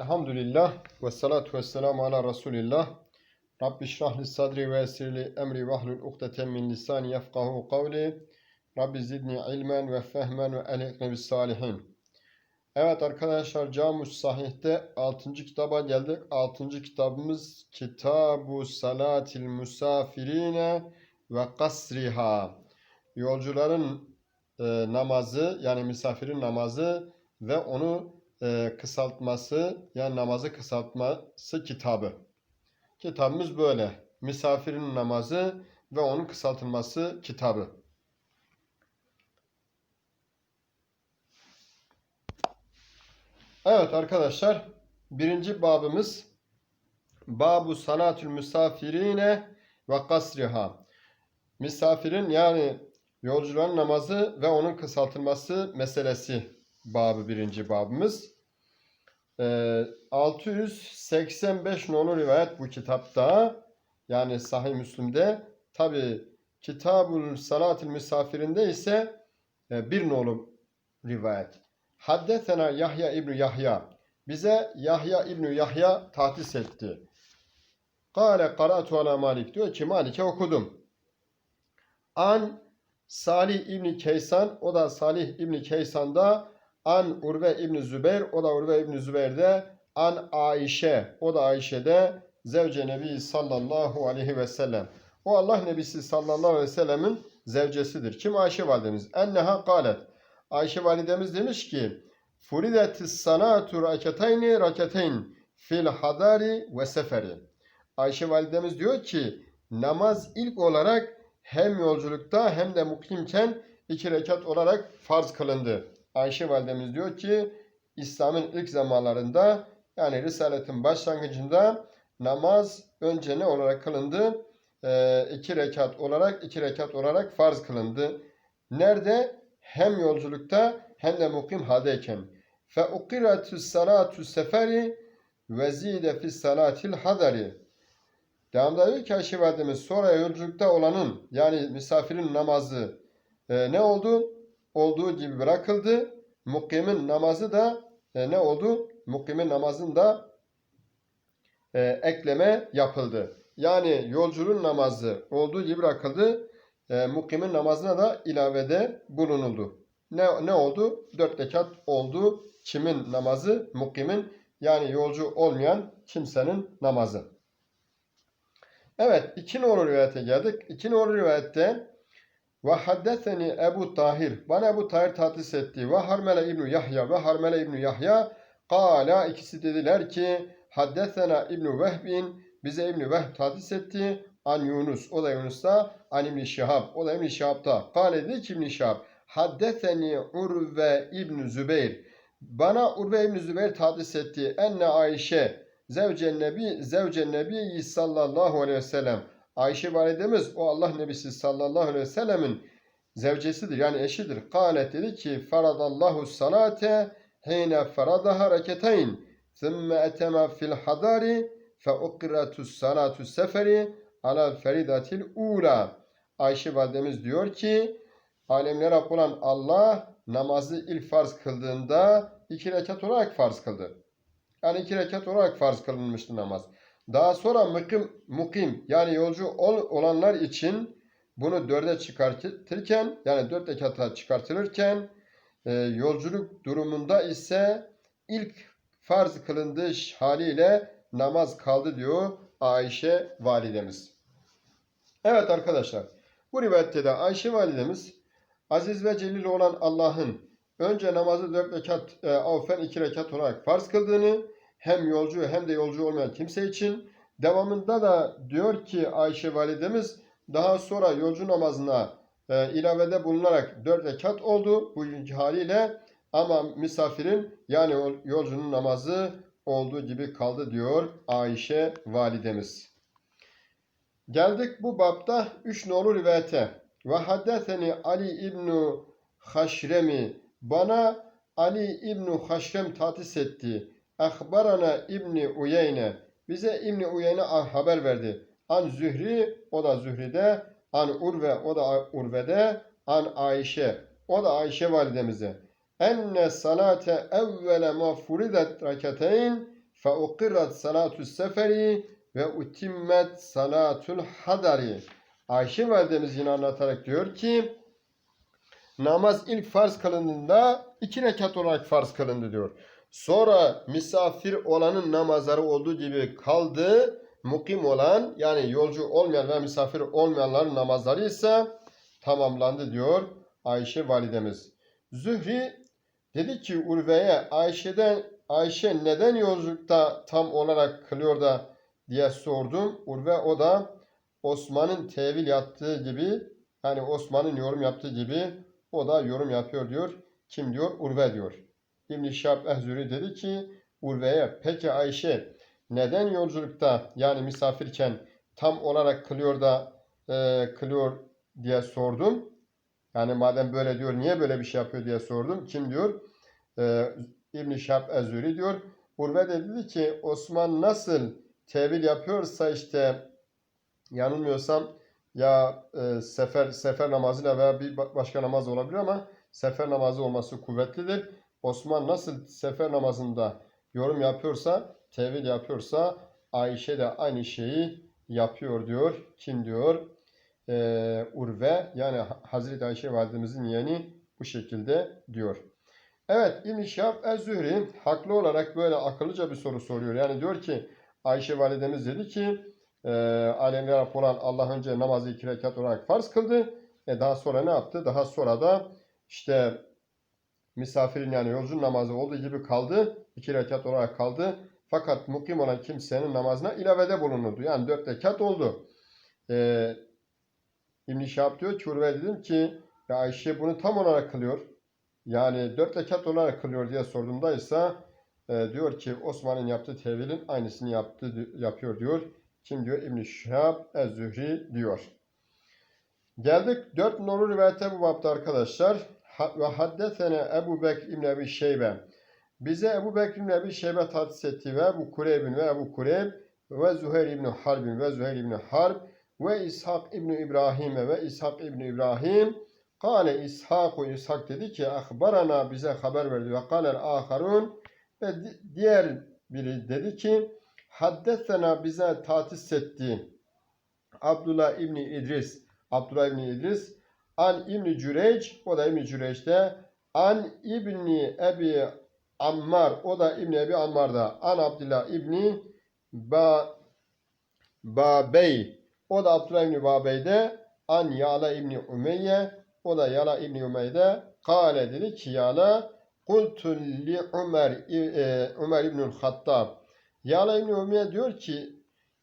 Elhamdülillah ve salatu ve selamu ala Resulillah. Rabbi şrah li sadri ve yessirli emri ve ahlul ukdeten min lisani yefkahu kavli. Rabbi zidni ilmen ve fehmen ve elhikne bis salihin. Evet arkadaşlar Camus Sahih'te 6. kitaba geldik. 6. kitabımız Kitabu Salatil Musafirine ve Kasriha. Yolcuların e, namazı yani misafirin namazı ve onu e, kısaltması yani namazı kısaltması kitabı. Kitabımız böyle. Misafirin namazı ve onun kısaltılması kitabı. Evet arkadaşlar birinci babımız Babu salatül misafirine ve kasriha. Misafirin yani yolcuların namazı ve onun kısaltılması meselesi babı birinci babımız. Ee, 685 nolu rivayet bu kitapta yani Sahih Müslim'de tabi Kitabul Salatil Misafirinde ise e, bir nolu rivayet. Haddetena Yahya İbni Yahya bize Yahya İbni Yahya tahsis etti. Kale karatu ala Malik diyor ki Malik'e okudum. An Salih İbni Keysan o da Salih İbni Keysan'da An Urve İbni Zübeyir o da Urve İbni Zübeyir'de An Ayşe o da Ayşe'de Zevce Nebi sallallahu aleyhi ve sellem. O Allah Nebisi sallallahu aleyhi ve sellemin zevcesidir. Kim Ayşe validemiz? Enneha kalet. Ayşe validemiz demiş ki Furidetis sanatu raketeyni raketeyn fil hadari ve seferi. Ayşe validemiz diyor ki namaz ilk olarak hem yolculukta hem de mukimken iki rekat olarak farz kılındı. Ayşe validemiz diyor ki İslam'ın ilk zamanlarında yani Risaletin başlangıcında namaz önce ne olarak kılındı? Ee, iki rekat olarak iki rekat olarak farz kılındı. Nerede? Hem yolculukta hem de mukim haldeyken. Fe ukiratü salatu seferi ve zide fi salatil hadari. Devamda diyor ki Ayşe validemiz sonra yolculukta olanın yani misafirin namazı e, ne oldu? Olduğu gibi bırakıldı. Mukimin namazı da e, ne oldu? Mukimin namazında e, ekleme yapıldı. Yani yolcunun namazı olduğu gibi bırakıldı. E, mukimin namazına da ilavede bulunuldu. Ne, ne oldu? Dört rekat oldu. Kimin namazı? Mukimin yani yolcu olmayan kimsenin namazı. Evet iki numaralı rivayete geldik. İki numaralı rivayette ve haddeseni Ebu Tahir. Bana Ebu Tahir tahsis etti. Ve Harmele İbni Yahya ve Harmele İbni Yahya. Kala ikisi dediler ki haddesena İbni Vehbin bize İbni Vehb tahsis etti. An Yunus. O da Yunus'ta. An İbni Şihab. O da İbni Şihab'ta. Kale dedi ki İbni Şihab. Haddeseni Urve İbni Zübeyir. Bana Urve İbni Zübeyir tahsis etti. Enne Ayşe. Zevcen Nebi, Zevcen Nebi sallallahu aleyhi ve sellem. Ayşe validemiz o Allah Nebisi sallallahu aleyhi ve sellemin zevcesidir yani eşidir. Kalet dedi ki faradallahu salate hine faradaha reketeyn thumma etema fil hadari fe ukiratu salatu seferi ala feridatil ula. Ayşe validemiz diyor ki alemlere olan Allah namazı ilk farz kıldığında iki rekat olarak farz kıldı. Yani iki rekat olarak farz kılınmıştı namaz. Daha sonra mukim, mukim yani yolcu ol, olanlar için bunu dörde çıkartırken yani dört rekata çıkartılırken e, yolculuk durumunda ise ilk farz kılındığı haliyle namaz kaldı diyor Ayşe validemiz. Evet arkadaşlar bu rivayette de Ayşe validemiz aziz ve celil olan Allah'ın önce namazı dört rekat, e, avfen iki rekat olarak farz kıldığını hem yolcu hem de yolcu olmayan kimse için devamında da diyor ki Ayşe validemiz daha sonra yolcu namazına e, ilavede bulunarak dört rekat oldu bu haliyle ama misafirin yani yolcunun namazı olduğu gibi kaldı diyor Ayşe validemiz. Geldik bu bapta 3 nolu rivayete. Ve haddeseni Ali İbnu Haşremi bana Ali İbnu Haşrem tatis etti. Ahbarana İbni Uyeyne. Bize İbni Uyeyne haber verdi. An Zühri, o da Zühri'de. An Urve, o da Urve'de. An Ayşe, o da Ayşe validemize. Enne salate evvele ma furidet rakateyn fe ukirrat salatu seferi ve utimmet salatul hadari. Ayşe validemiz yine anlatarak diyor ki namaz ilk farz kılındığında iki rekat olarak farz kılındı diyor. Sonra misafir olanın namazları olduğu gibi kaldı. Mukim olan yani yolcu olmayan ve misafir olmayanların namazları ise tamamlandı diyor Ayşe validemiz. Zühri dedi ki Urve'ye Ayşe'den Ayşe neden yolculukta tam olarak kılıyor da diye sordum. Urve o da Osman'ın tevil yaptığı gibi yani Osman'ın yorum yaptığı gibi o da yorum yapıyor diyor. Kim diyor? Urve diyor. İbn-i Şahab Ehzuri dedi ki Urve'ye peki Ayşe neden yolculukta yani misafirken tam olarak kılıyor da e, kılıyor diye sordum. Yani madem böyle diyor niye böyle bir şey yapıyor diye sordum. Kim diyor? E, İbn-i Şahab Ezuri diyor. Urve de dedi ki Osman nasıl tevil yapıyorsa işte yanılmıyorsam ya e, sefer sefer namazıyla veya bir ba- başka namaz olabilir ama sefer namazı olması kuvvetlidir. Osman nasıl sefer namazında yorum yapıyorsa, tevil yapıyorsa Ayşe de aynı şeyi yapıyor diyor. Kim diyor? Ee, Urve yani Ha- Hazreti Ayşe validemizin yeğeni bu şekilde diyor. Evet İbn-i Şihab Ez-Zühri haklı olarak böyle akıllıca bir soru soruyor. Yani diyor ki Ayşe validemiz dedi ki e, alemler olan Allah önce namazı iki rekat olarak farz kıldı. E daha sonra ne yaptı? Daha sonra da işte misafirin yani yolcunun namazı olduğu gibi kaldı. iki rekat olarak kaldı. Fakat mukim olan kimsenin namazına ilavede bulunurdu. Yani dört rekat oldu. Ee, İbn-i Şahab diyor ki dedim ki ya Ayşe bunu tam olarak kılıyor. Yani dört rekat olarak kılıyor diye sorduğumda ise e, diyor ki Osman'ın yaptığı tevilin aynısını yaptı, yapıyor diyor. Kim diyor? İbn-i Şihab Ez-Zühri diyor. Geldik 4 numaralı rivayete bu bapta arkadaşlar. Ve haddesene Ebu Bekir İbn Ebi Şeybe. Bize Ebu Bekir İbn Ebi Şeybe tahsis etti ve Ebu Kureyb'in ve Ebu Kureyb ve Züheyr İbn Harbin ve Züheyr İbn Harb ve İshak İbn İbrahim ve İshak İbn İbrahim. Kale İshak İshak dedi ki ahbarana bize haber verdi. Ve kalel aharun ve di- diğer biri dedi ki haddesena bize tahsis etti. Abdullah İbni İdris Abdullah İbni İdris An İbni Cüreyc o da İbni Cüreyc'te. An İbni Ebi Ammar o da İbni Ebi Ammar'da. An Abdullah İbni ba Babey o da Abdullah İbni Babey'de. An Yala İbni Umeyye o da Yala İbni Umeyye'de. Kale dedi ki Yala Kultu li Ömer, e, Ömer İbnül Hattab Yala İbni Umeyye diyor ki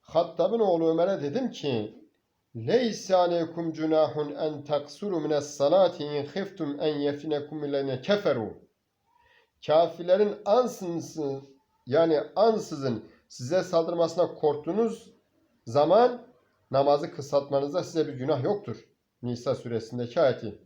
Hattab'ın oğlu Ömer'e dedim ki Leysa aleykum cunahun en taksuru mines salati in khiftum en yefinekum illene keferu. Kafirlerin ansızın yani ansızın size saldırmasına korktuğunuz zaman namazı kısaltmanızda size bir günah yoktur. Nisa suresindeki ayeti.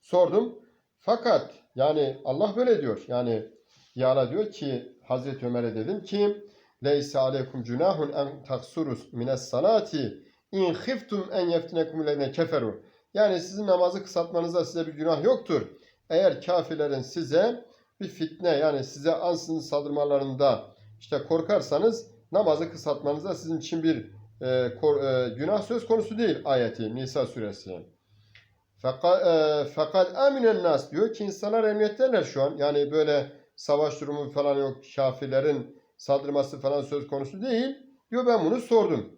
Sordum. Fakat yani Allah böyle diyor. Yani Yala diyor ki Hazreti Ömer'e dedim ki Leysa aleykum cunahun en taksurus mines salati in khiftum en yeftinekum lezine keferu. Yani sizin namazı kısaltmanızda size bir günah yoktur. Eğer kafirlerin size bir fitne yani size ansızın saldırmalarında işte korkarsanız namazı kısaltmanızda sizin için bir e, kor- e, günah söz konusu değil ayeti Nisa suresi. Fakat, e, aminen nas diyor ki insanlar emniyetteler şu an. Yani böyle savaş durumu falan yok. Kafirlerin saldırması falan söz konusu değil. Diyor ben bunu sordum.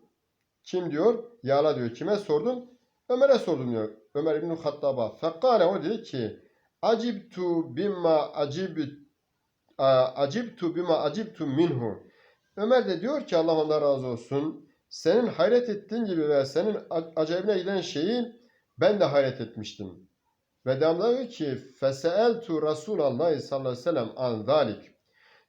Kim diyor? Yala diyor. Kime sordum? Ömer'e sordum diyor. Ömer İbn-i Hattab'a. Fekale o dedi ki Acibtu bimma acib acibtu bima acibtu minhu. Ömer de diyor ki Allah ondan razı olsun. Senin hayret ettiğin gibi ve senin acayibine giden şeyi ben de hayret etmiştim. Ve devamlı diyor ki Feseeltu Resulallah sallallahu aleyhi ve sellem an zalik.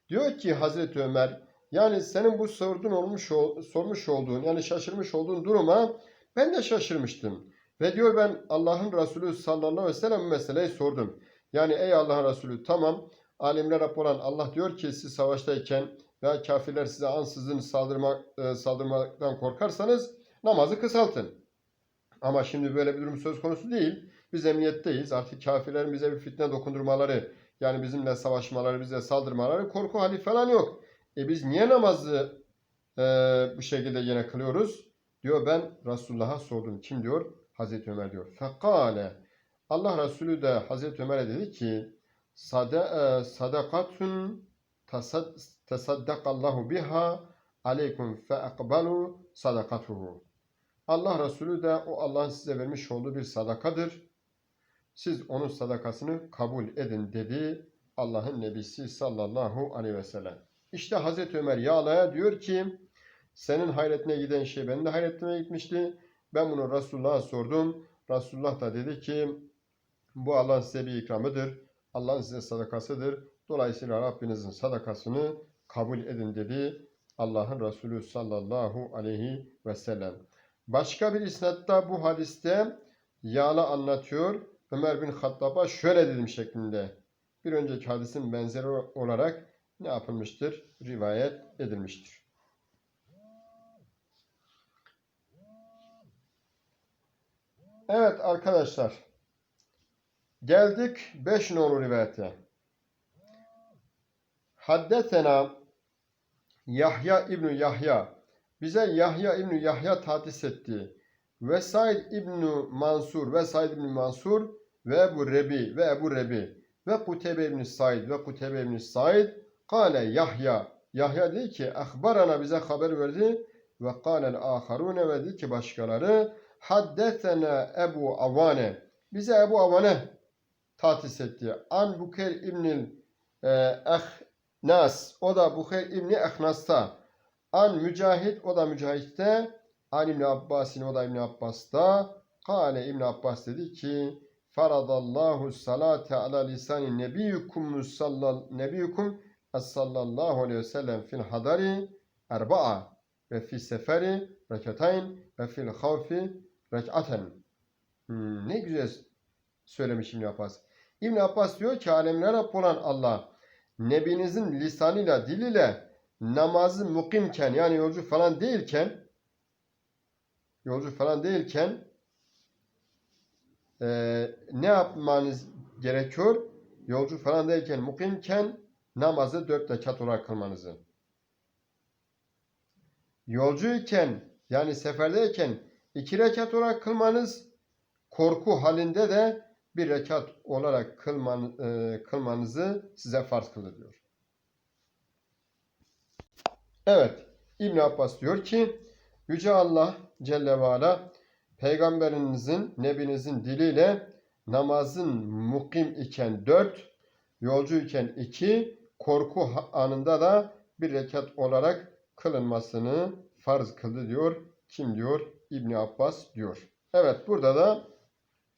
Diyor ki Hazreti Ömer yani senin bu sorduğun olmuş ol- sormuş olduğun yani şaşırmış olduğun duruma ben de şaşırmıştım. Ve diyor ben Allah'ın Resulü sallallahu aleyhi ve sellem meseleyi sordum. Yani ey Allah'ın Resulü tamam alemler Rab olan Allah diyor ki siz savaştayken veya kafirler size ansızın saldırma, e, saldırmaktan korkarsanız namazı kısaltın. Ama şimdi böyle bir durum söz konusu değil. Biz emniyetteyiz. Artık kafirlerin bize bir fitne dokundurmaları, yani bizimle savaşmaları, bize saldırmaları korku hali falan yok. E biz niye namazı e, bu şekilde yine kılıyoruz? Diyor ben Resulullah'a sordum. Kim diyor? Hazreti Ömer diyor. Fekale Allah Resulü de Hazreti Ömer'e dedi ki Sada, e, sadakatun tasaddakallahu biha aleykum fe ekbalu sadakatuhu. Allah Resulü de o Allah'ın size vermiş olduğu bir sadakadır. Siz onun sadakasını kabul edin dedi Allah'ın Nebisi sallallahu aleyhi ve sellem. İşte Hazreti Ömer Yağla'ya diyor ki senin hayretine giden şey benim de hayretime gitmişti. Ben bunu Resulullah'a sordum. Resulullah da dedi ki bu Allah'ın size bir ikramıdır. Allah'ın size sadakasıdır. Dolayısıyla Rabbinizin sadakasını kabul edin dedi Allah'ın Resulü sallallahu aleyhi ve sellem. Başka bir isnatta bu hadiste Yağla anlatıyor. Ömer bin Hattab'a şöyle dedim şeklinde. Bir önceki hadisin benzeri olarak ne yapılmıştır? Rivayet edilmiştir. Evet arkadaşlar. Geldik 5 nolu rivayete. Haddetena Yahya İbni Yahya bize Yahya İbni Yahya tahsis etti. Ve Said İbni Mansur ve Said İbni Mansur ve Ebu Rebi ve Ebu Rebi ve Kutebe İbni Said ve Kutebe İbni Said kâle Yahya. Yahya dedi ki ahbarana bize haber verdi ve kâlel âharûne. Ve dedi ki başkaları haddetena Ebu Avane bize Ebu Avane tahsis etti. An Buker İbnil e, Ehnas o da Buker İbni Ehnas'ta An Mücahit o da Mücahit'te. An İbni Abbas'in o da İbni Abbas'ta. Kale İbni Abbas dedi ki Faradallahu salate ala lisani nebiyyukum sallal nebiyyukum sallallahu aleyhi ve sellem fil hadari erba'a ve fi seferi rekatayn ve fil havfi rek'aten. Hmm, ne güzel söylemiş İbn Abbas. İbn Abbas diyor ki alemler Rabb olan Allah Nebinizin lisanıyla diliyle namazı mukimken yani yolcu falan değilken yolcu falan değilken eee, ne yapmanız gerekiyor? Yolcu falan değilken mukimken namazı dört rekat olarak kılmanızı. Yolcuyken yani seferdeyken iki rekat olarak kılmanız, korku halinde de bir rekat olarak kılman, e, kılmanızı size farz kıldı diyor. Evet, İbn Abbas diyor ki Yüce Allah Celle ve Ala Peygamberinizin, Nebinizin diliyle namazın mukim iken dört, yolcu iken iki, korku anında da bir rekat olarak kılınmasını farz kıldı diyor. Kim diyor? İbni Abbas diyor. Evet burada da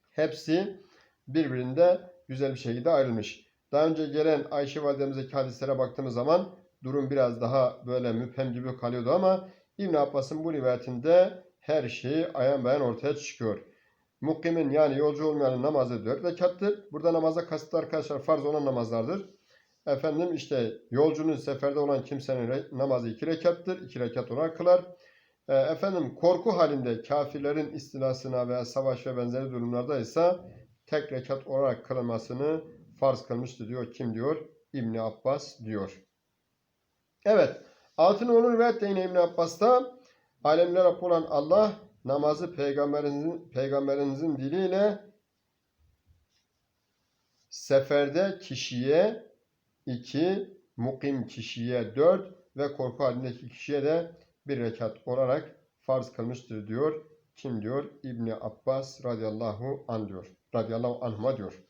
hepsi birbirinde güzel bir şekilde ayrılmış. Daha önce gelen Ayşe validemizdeki hadislere baktığımız zaman durum biraz daha böyle müphem gibi kalıyordu ama İbn Abbas'ın bu rivayetinde her şeyi ayan beyan ortaya çıkıyor. Mukimin yani yolcu olmayanın namazı dört rekattır. Burada namaza kasıtlı arkadaşlar farz olan namazlardır. Efendim işte yolcunun seferde olan kimsenin namazı iki rekattır. iki rekat olarak kılar. E, efendim korku halinde kafirlerin istilasına veya savaş ve benzeri durumlarda ise tek rekat olarak kılınmasını farz kılmıştır diyor. Kim diyor? İbni Abbas diyor. Evet. Altın olur ve de yine İbni Abbas'ta alemler Rabbi olan Allah namazı peygamberinizin, peygamberinizin diliyle seferde kişiye iki, mukim kişiye dört ve korku halindeki kişiye de bir rekat olarak farz kılmıştır diyor. Kim diyor? İbni Abbas radıyallahu an diyor. Radıyallahu anhuma diyor.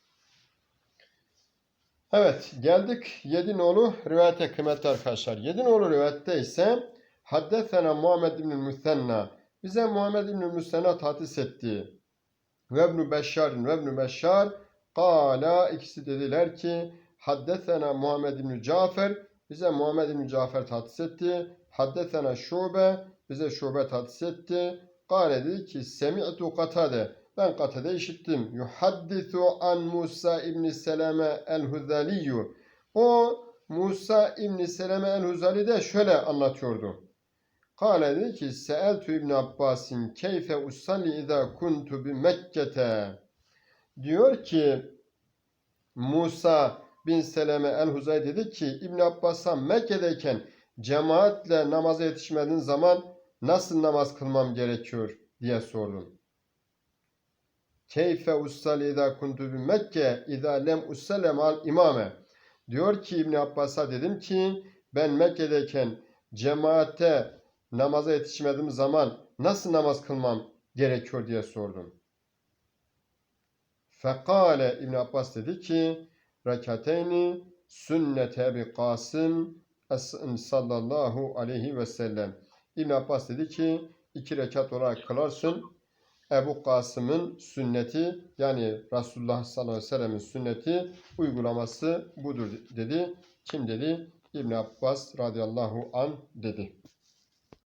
Evet geldik 7 nolu rivayete kıymetli arkadaşlar. 7 nolu rivayette ise Haddesena Muhammed İbn-i Müsenna bize Muhammed İbn-i Müsenna tahsis etti. Ve İbn-i Beşşar'ın ve İbn-i Beşşar Kala ikisi dediler ki Haddesena Muhammed İbn-i Cafer bize Muhammed İbn-i Cafer tahsis etti. Haddesena Şube bize Şube tahsis etti. Kale dedi ki Semi'tu Katade ben Katade işittim. Yuhaddisu an Musa İbn Seleme el-Huzaliyyu. O Musa İbn Seleme el-Huzali de şöyle anlatıyordu. Kale dedi ki Seeltu İbn Abbas'in keyfe usalli izâ kuntu bi Mekke'te. Diyor ki Musa bin Seleme el-Huzay dedi ki İbn Abbas'a Mekke'deyken cemaatle namaza yetişmediğim zaman nasıl namaz kılmam gerekiyor diye sordum. Keyfe ussali idâ kuntu bi Mekke idâ lem ussale mal imame. Diyor ki İbn Abbas'a dedim ki ben Mekke'deyken cemaate namaza yetişmediğim zaman nasıl namaz kılmam gerekiyor diye sordum. Fekale İbn Abbas dedi ki rekateyni sünnete bi Kasım sallallahu aleyhi ve sellem. İbn Abbas dedi ki iki rekat olarak kılarsın. Ebu Kasım'ın sünneti yani Resulullah sallallahu aleyhi ve sellem'in sünneti uygulaması budur dedi. Kim dedi? İbn Abbas radıyallahu an dedi.